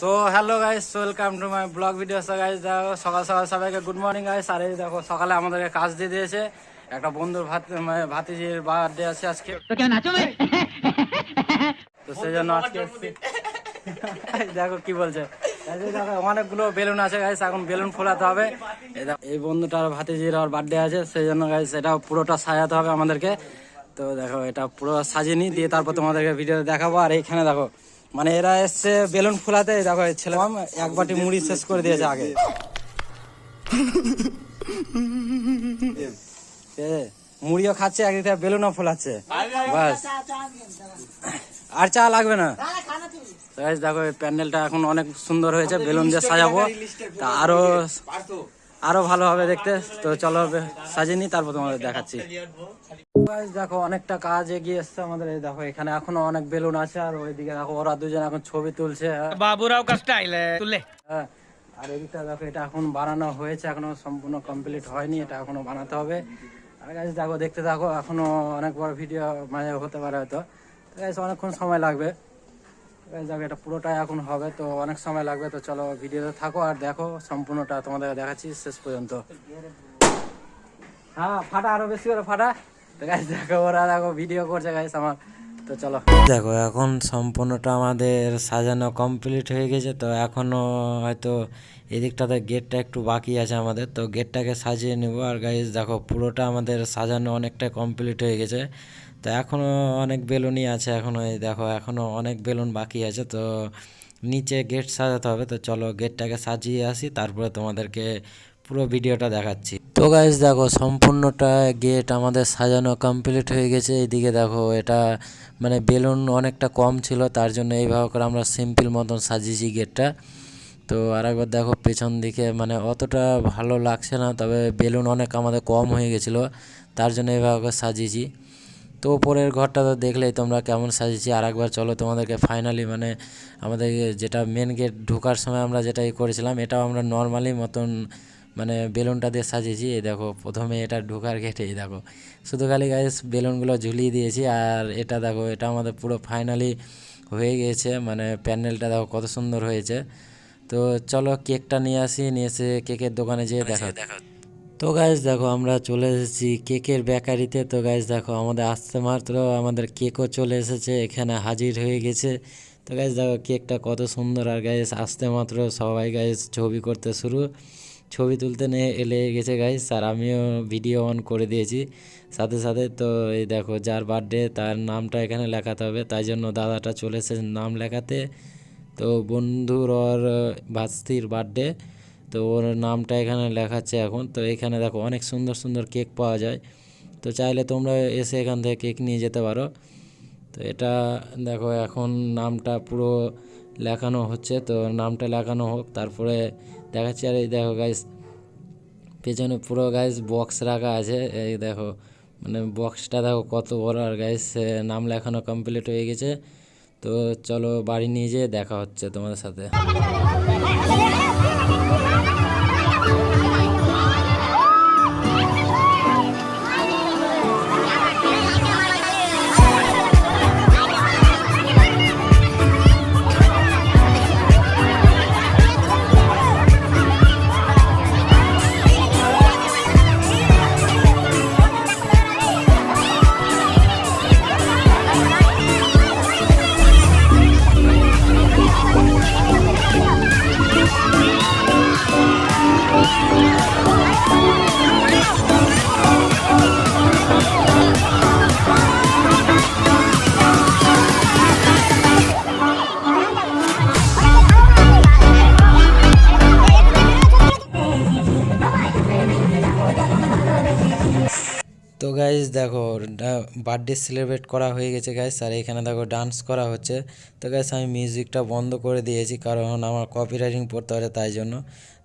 So hello guys welcome to my blog video so guys দেখো সকাল সকাল সবাইকে গুড মর্নিং গাইস আর এই দেখো সকালে আমাদেরকে কাজ দিয়ে দিয়েছে। একটা বন্ধুর ভাত মানে, ভাতিজির বার্থডে আছে আজকে। তো সেই জন্য আজকে দেখো কি বলছে। অনেকগুলো বেলুন আছে গাইস এখন বেলুন ফোলাতে হবে। এই বন্ধুটার ভাতিজির আর বার্থডে আছে সেই জন্য গাইস এটা পুরোটা সাজাতে হবে আমাদেরকে। তো দেখো এটা পুরো সাজিয়ে নিই দিয়ে তারপর তোমাদেরকে ভিডিও দেখাবো। আর এইখানে দেখো মানে এরা এসছে বেলুন ফোলাতে, দেখো ছেলে এক বাটি মুড়ি শেষ করে দিয়েছে আগে? মুড়িও খাচ্ছে একদিকে বেলুনও ফোলাচ্ছে। বাস। আর চা লাগবে না। দেখো প্যান্ডেলটা এখন অনেক সুন্দর হয়েছে, বেলুন দিয়ে সাজাবো। তা আরও আরও ভালো হবে দেখতে। তো চলো সাজেনি তারপর তোমাদের দেখাচ্ছি। দেখো অনেকটা কাজ এগিয়ে এসছে আমাদের। এই দেখো এখানে এখনও অনেক বেলুন আছে আর ওইদিকে দেখো ওরা দুজন এখন ছবি তুলছে। বাবুরাও কাজটা আইলে তুলে। হ্যাঁ আর এদিকটা দেখো এটা এখন বানানো হয়েছে এখনও সম্পূর্ণ কমপ্লিট হয়নি এটা এখনও বানাতে হবে। আর গাছ দেখো দেখতে থাকো এখনও অনেক বড় ভিডিও মানে হতে পারে হয়তো। গাছ অনেকক্ষণ সময় লাগবে। দেখো এটা পুরোটাই এখন হবে, তো অনেক সময় লাগবে, তো চলো ভিডিওতে থাকো আর দেখো সম্পূর্ণটা তোমাদের দেখাচ্ছি শেষ পর্যন্ত। হ্যাঁ ফাটা আরও বেশি করে, ফাটা। দেখো, ওরা দেখো ভিডিও করছে গাছ আমার। তো চলো। দেখো, এখন সম্পূর্ণটা আমাদের সাজানো কমপ্লিট হয়ে গেছে, তো এখনও হয়তো এদিকটাতে গেটটা একটু বাকি আছে আমাদের, তো গেটটাকে সাজিয়ে নেব। আর গাইজ দেখো, পুরোটা আমাদের সাজানো অনেকটা কমপ্লিট হয়ে গেছে। তো এখনও অনেক বেলুনই আছে এখনও, এই দেখো এখনও অনেক বেলুন বাকি আছে, তো নিচে গেট সাজাতে হবে, তো চলো গেটটাকে সাজিয়ে আসি, তারপরে তোমাদেরকে পুরো ভিডিওটা দেখাচ্ছি। তো গাইজ দেখো সম্পূর্ণটা গেট আমাদের সাজানো কমপ্লিট হয়ে গেছে, এইদিকে দেখো এটা মানে বেলুন অনেকটা কম ছিল, তার জন্য এইভাবে করে আমরা সিম্পল মতন সাজিয়েছি গেটটা। তো আরেকবার দেখো পেছন দিকে মানে অতটা ভালো লাগছে না, তবে বেলুন অনেক আমাদের কম হয়ে গেছিল, তার জন্য এইভাবে সাজিয়েছি। তো ওপরের ঘরটা তো দেখলেই তোমরা কেমন সাজিয়েছি। আর একবার চলো তোমাদেরকে ফাইনালি মানে আমাদের যেটা মেন গেট ঢোকার সময় আমরা যেটা ই করেছিলাম এটাও আমরা নর্মালি মতন মানে বেলুনটা দিয়ে সাজিয়েছি। এই দেখো প্রথমে এটা ঢোকার গেটে এই দেখো। শুধু খালি গাইস বেলুনগুলো ঝুলিয়ে দিয়েছি আর এটা দেখো এটা আমাদের পুরো ফাইনালি হয়ে গিয়েছে। মানে প্যান্ডেলটা দেখো কত সুন্দর হয়েছে। তো চলো কেকটা নিয়ে আসি নিয়ে এসে কেকের দোকানে যেয়ে দেখা দেখা তো গাইজ দেখো আমরা চলে এসেছি কেকের বেকারিতে। তো গাইজ দেখো আমাদের আসতে মাত্র, আমাদের কেকও চলে এসেছে, এখানে হাজির হয়ে গেছে। তো গাইজ দেখো কেকটা কত সুন্দর। আর গাইজ আসতে মাত্র সবাই গাইজ ছবি করতে শুরু। ছবি তুলতে নিয়ে এলে গেছে গাইজ আর আমিও ভিডিও অন করে দিয়েছি। সাথে সাথে তো এই দেখো, যার বার্থডে তার নামটা এখানে লেখাতে হবে। তাই জন্য দাদাটা চলে এসেছে নাম লেখাতে। তো বন্ধুর ভাস্তির বার্থডে তো ওর নামটা এখানে লেখাচ্ছে এখন। তো এখানে দেখো অনেক সুন্দর সুন্দর কেক পাওয়া যায়। তো চাইলে তোমরা এসে এখান থেকে কেক নিয়ে যেতে পারো। তো এটা দেখো এখন নামটা পুরো লেখানো হচ্ছে। তো নামটা লেখানো হোক, তারপরে দেখাচ্ছি। আর এই দেখো গাইস পেছনে পুরো গাইস বক্স রাখা আছে। এই দেখো মানে বক্সটা দেখো কত বড়। আর গাইস নাম লেখানো কমপ্লিট হয়ে গেছে। তো চলো বাড়ি নিয়ে যেয়ে দেখা হচ্ছে তোমাদের সাথে। তো গাইজ দেখো বার্থডে সেলিব্রেট করা হয়ে গেছে গাইজ আর এখানে দেখো ডান্স করা হচ্ছে। তো গাইজ আমি মিউজিকটা বন্ধ করে দিয়েছি, কারণ আমার কপি কপিরাইটিং পড়তে পারে তাই জন্য।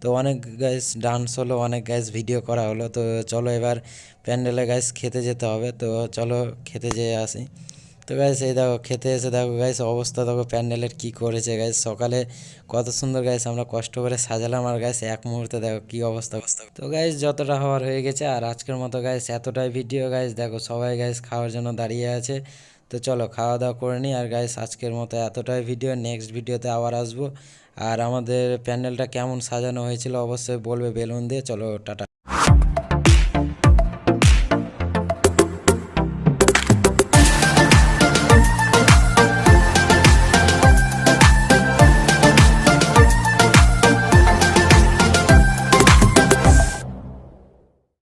তো অনেক গাইজ ডান্স হলো, অনেক গাইজ ভিডিও করা হলো। তো চলো এবার প্যান্ডেলে গাইজ খেতে যেতে হবে। তো চলো খেতে যেয়ে আসি। তো গাইস এই দেখো, খেতে এসে দেখো গাইস অবস্থা দেখো, প্যান্ডেলের কি করেছে গাইস সকালে কত সুন্দর গাইস আমরা কষ্ট করে সাজালাম আর গাইস এক মুহূর্তে দেখো কি অবস্থা অবস্থা। তো গাইস যতটা হওয়ার হয়ে গেছে আর আজকের মতো গাইস এতটাই ভিডিও গাইস দেখো সবাই গাইস খাওয়ার জন্য দাঁড়িয়ে আছে। তো চলো, খাওয়া দাওয়া করে নিই আর গাইস আজকের মতো এতটাই ভিডিও নেক্সট ভিডিওতে আবার আসব। আর আমাদের প্যান্ডেলটা কেমন সাজানো হয়েছিল অবশ্যই বলবে বেলুন দিয়ে। চলো, টাটা।